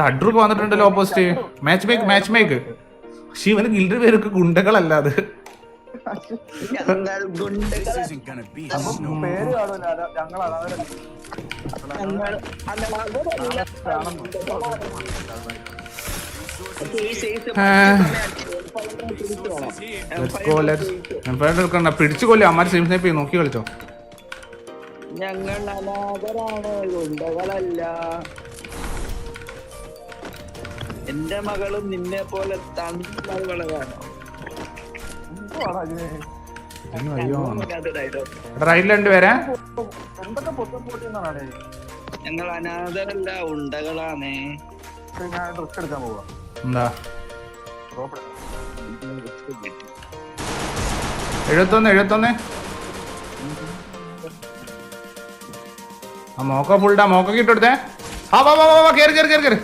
അഡ്രൂക്ക് വന്നിട്ടുണ്ടല്ലോ opposite match make match make പക്ഷെ ഇവന് ഗിൽഡ് പേരൊക്കെ ഗുണ്ടകളല്ല അത് പിടിച്ചു കൊല്ലോ. അമ്മാര് സെയിം സ്നൈപ്പ് നോക്കി കളിച്ചോ. ഞങ്ങൾ അനാഥരാണ്. ഗുണ്ടകളല്ല. എന്റെ മകളും നിന്നെ പോലെ പേരെ ഞങ്ങൾ അനാഥരല്ല ഉണ്ടകളാണ്. ഞാൻ ഡ്രസ് എടുക്കാൻ പോവാ. എന്താ? റോപ്പ് എഴുപത്തൊന്ന് എഴുപത്തൊന്ന്. ആ മോക്ക ഫുൾഡാ മോക്ക ഇട്ടെടുത്തേ ആ വാ വാ വാ വാ കേറി കേറി കേറി കേറി.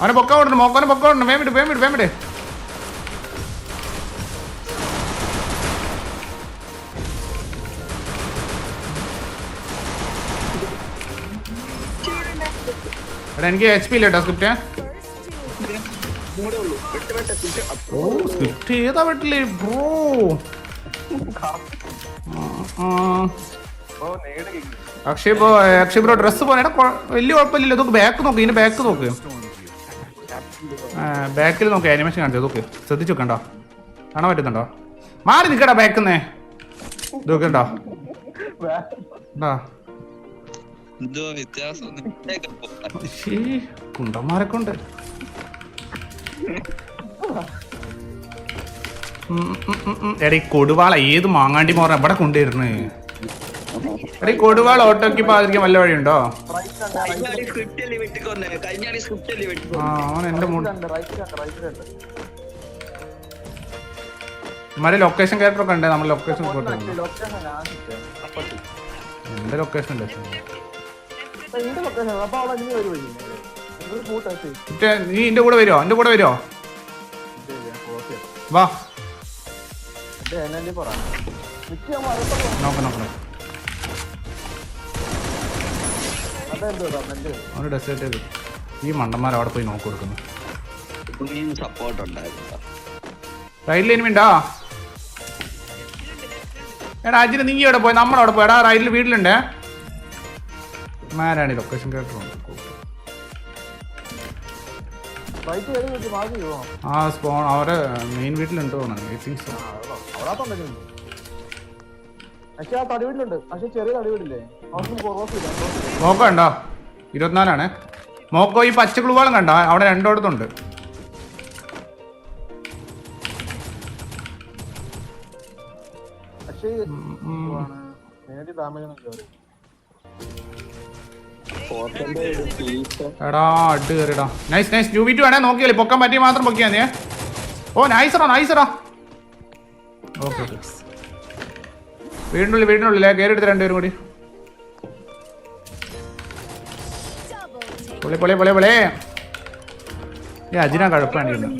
അവനെ പൊക്ക വിടണം മോക്കോനെ പൊക്ക വിടണം വേമിട്ട് വേമിട്ട് വേമിട്ട് എനിക്ക് എച്ച് പി ഇല്ല കേട്ടോ സ്ക്രിപ്റ്റ് ഓ സ്ക്രിപ്റ്റ് ഏതാ വെട്ടില്ലേ bro. Akshay Akshay bro dress പോലെ വലിയ കുഴപ്പമില്ലല്ലോ. ഇതൊക്കെ ബാക്ക് നോക്ക് ഇതിന്റെ ബാക്ക് നോക്ക്. ബാക്കിൽ നോക്കി ആനിമേഷൻ കാണിച്ചത് നോക്ക് ശ്രദ്ധിച്ചു നോക്കണ്ടോ കാണാൻ പറ്റുന്നുണ്ടോ? മാറി നിൽക്കടാ ബാക്കുന്നേ. നോക്കണ്ടോ. കുണ്ടന്മാരെ കൊണ്ട്. എടാ കൊടുവാള ഏത് മാങ്ങാണ്ടി മോറ എവിടെ കൊണ്ടുവരുന്നു? എടാ കൊടുവാള ഓട്ടോക്ക് പാതിരിക്കാൻ വല്ല വഴിയുണ്ടോ? ആ അവൻ എന്റെ ഇമാരെ ലൊക്കേഷൻ ക്യാരക്ടർ ഒക്കെ ഉണ്ട്. നമ്മൾ ലൊക്കേഷൻ എന്റെ ലൊക്കേഷൻ ഉണ്ട്. മറ്റേ നീ എന്റെ കൂടെ വരുമോ എന്റെ കൂടെ ചെയ്യാം. വാ. നോക്കാം നോക്കാം. അവന് ഡെസേർട്ട് ചെയ്ത്. ഈ മണ്ടന്മാർ അവിടെ പോയി നോക്കി കൊടുക്കുന്നു. സപ്പോർട്ട് ഉണ്ടായിരുന്നു? റൈഡിൽ എടാ അജിന് നീ എവിടെ പോയി? നമ്മളവിടെ പോയി. എടാ റൈഡിൽ വീട്ടിലുണ്ടേ. മാരാണ് ലൊക്കേഷൻ കേട്ടോ. ആ സ്പോൺ അവരെ മെയിൻ വീട്ടിലുണ്ട് തോന്നുന്നു. പക്ഷെ ആ പക്ഷെ ചെറിയ ഇരുപത്തിനാലാണ്. മോക്കോ ഈ പച്ച ക്ലൂവാളും കണ്ടോ? അവിടെ രണ്ടിടത്തുണ്ട്. എടാ കയറിടാ നൈസ് നൈസ് ആണേ നോക്കിയാലേ. പൊക്കാൻ പറ്റി മാത്രം പൊക്കിയാ നീ ഓ നൈസറാ നൈസറാ ഓക്കെ ഓക്കെ. വീടിനുള്ളിൽ വീടിനുള്ളിൽ കയറി എടുത്ത് രണ്ടുപേരും കൂടി. പൊളി പൊളി പൊളി പൊളി. ഈ അജിന കഴപ്പാണ്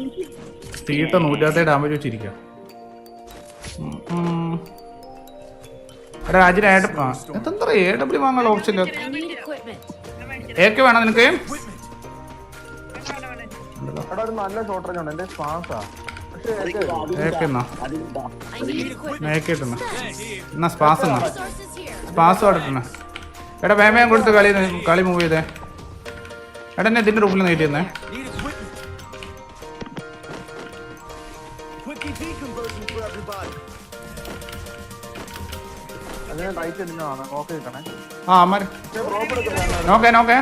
തീട്ട നൂറ്റാത്ത ഡാമേജ് വെച്ചിരിക്കാം എടാ അജിന ഏ ആ എത്ര എ ഡബ്ല്യു വാങ്ങാനുള്ള ഓപ്ഷൻ ഏക്ക് വേണം നിനക്ക്? നല്ല റേഞ്ച് ഉണ്ട് എന്റെ സ്പാൻസാ എന്നാ? സ്പാസ് എന്നാ. സ്പാസ് കൊടുക്കണ എടാ വേമയം കൊടുത്ത് കളി കളി മൂവ് ചെയ്തേ. എടാ എന്നെ ഇതിന്റെ റൂമിൽ നീട്ടിയെന്നേ. ആ അമ്മ. നോക്കേ നോക്കേ.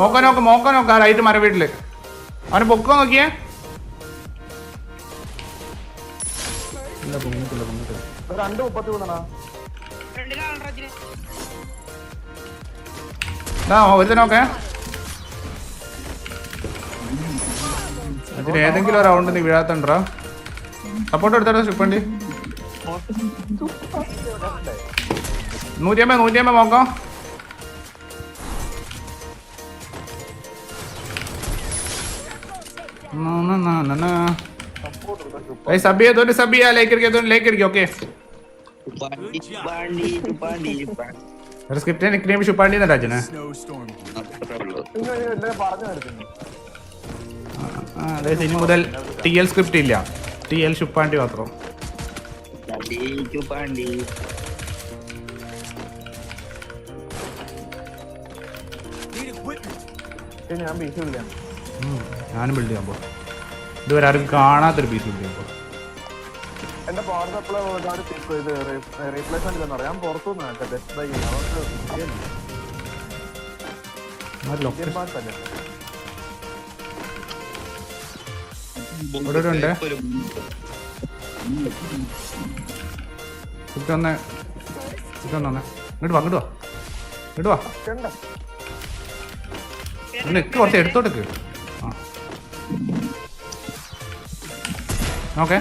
നോക്ക നോക്ക് മോക്ക നോക്ക. റൈറ്റ് മര വീട്ടിൽ അവന് പൊക്കോ നോക്കിയേ? ഇല്ല പൊങ്ങിട്ടില്ല പൊങ്ങിട്ടില്ല രണ്ട് മുപ്പത്തി മൂന്നെണ്ണാ? ആ ഒരു നോക്കേ. അതിന് ഏതെങ്കിലും ഒരു റൗണ്ട് നീ വീഴാത്തണ്ടോ? സപ്പോർട്ട് എടുത്തോ സ്റ്റിപ്പണ്ടി നൂറ്റിയമ്പത് നൂറ്റിയമ്പത് നോക്കാം. സബ് ചെയ്തോണ്ട് സബ് ചെയ്യാ ലൈക്ക് അടിക്കാത്തോണ്ട് ലൈക്ക് അടിക്കും ഓക്കെ പാണ്ടി പാണ്ടി പാണ്ടി ഒരു സ്ക്രിപ്റ്റ് നിക്നെയിം ഷുപ്പാണ്ടി എന്നാ അച്ഛനെ Snowstorm. അത്രേ ഉള്ളൂ ഇന്ന് എല്ലാവരും പറഞ്ഞു നിർത്തുന്നു അതായത് ഇനി മുതൽ ടി എൽ സ്ക്രിപ്റ്റ് ഇല്ല. ടി എൽ ഷുപ്പാണ്ടി മാത്രം. ഉം, ഞാനും ബിൽഡ് ചെയ്യാൻ പോകും ഇതുവരെ ആരും കാണാത്തൊരു പീസ് പോകും എന്റെ പവർ സപ്ലൈ ഇത് റീപ്ലേസ്മെന്റ് പറയാം? ബെസ്റ്റ് ബൈ അവർക്ക് ഇങ്ങോട്ട് വാ ഇങ്ങോട്ട് വാ. കുറച്ച് എടുത്തോട്ടേക്ക്. ഓക്കെ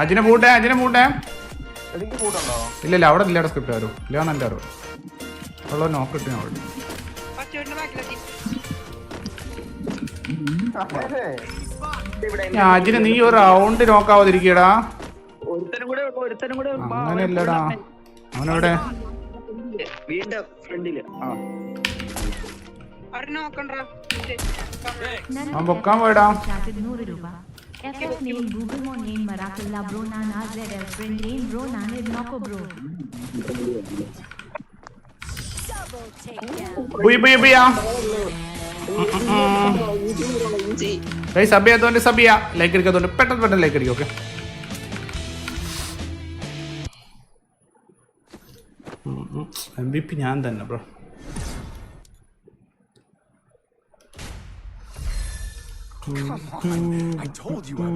അജിനെ പൂട്ടെ അജിനെ പൂട്ടെ ഇല്ല ഇല്ല അവിടെ ഇല്ലാടെ സ്ക്രിപ്റ്റ് ആരും. ഇല്ല നല്ല അറിവ്. ഉള്ള നോക്ക് കിട്ടി അവിടെ. അജിന് നീ ഒരു റൗണ്ട് നോക്കാവാതിരിക്കടാ ഒരുത്തനും കൂടെ ഉള്ളു, ഒരുത്തനും കൂടെ ഉള്ളു. അങ്ങനെയല്ലടാ. അവനവിടെ. വീണ്ടും ഫ്രണ്ടിൽ. ആ. അവൻ പൊക്കാൻ പോയടാ രൂപ ബ്രോ ബ്രോ ബ്രോ സബിയ തോണ്ടി സബിയ ലൈക്ക് ലൈക്ക് ഞാൻ തന്നെ bro I told you I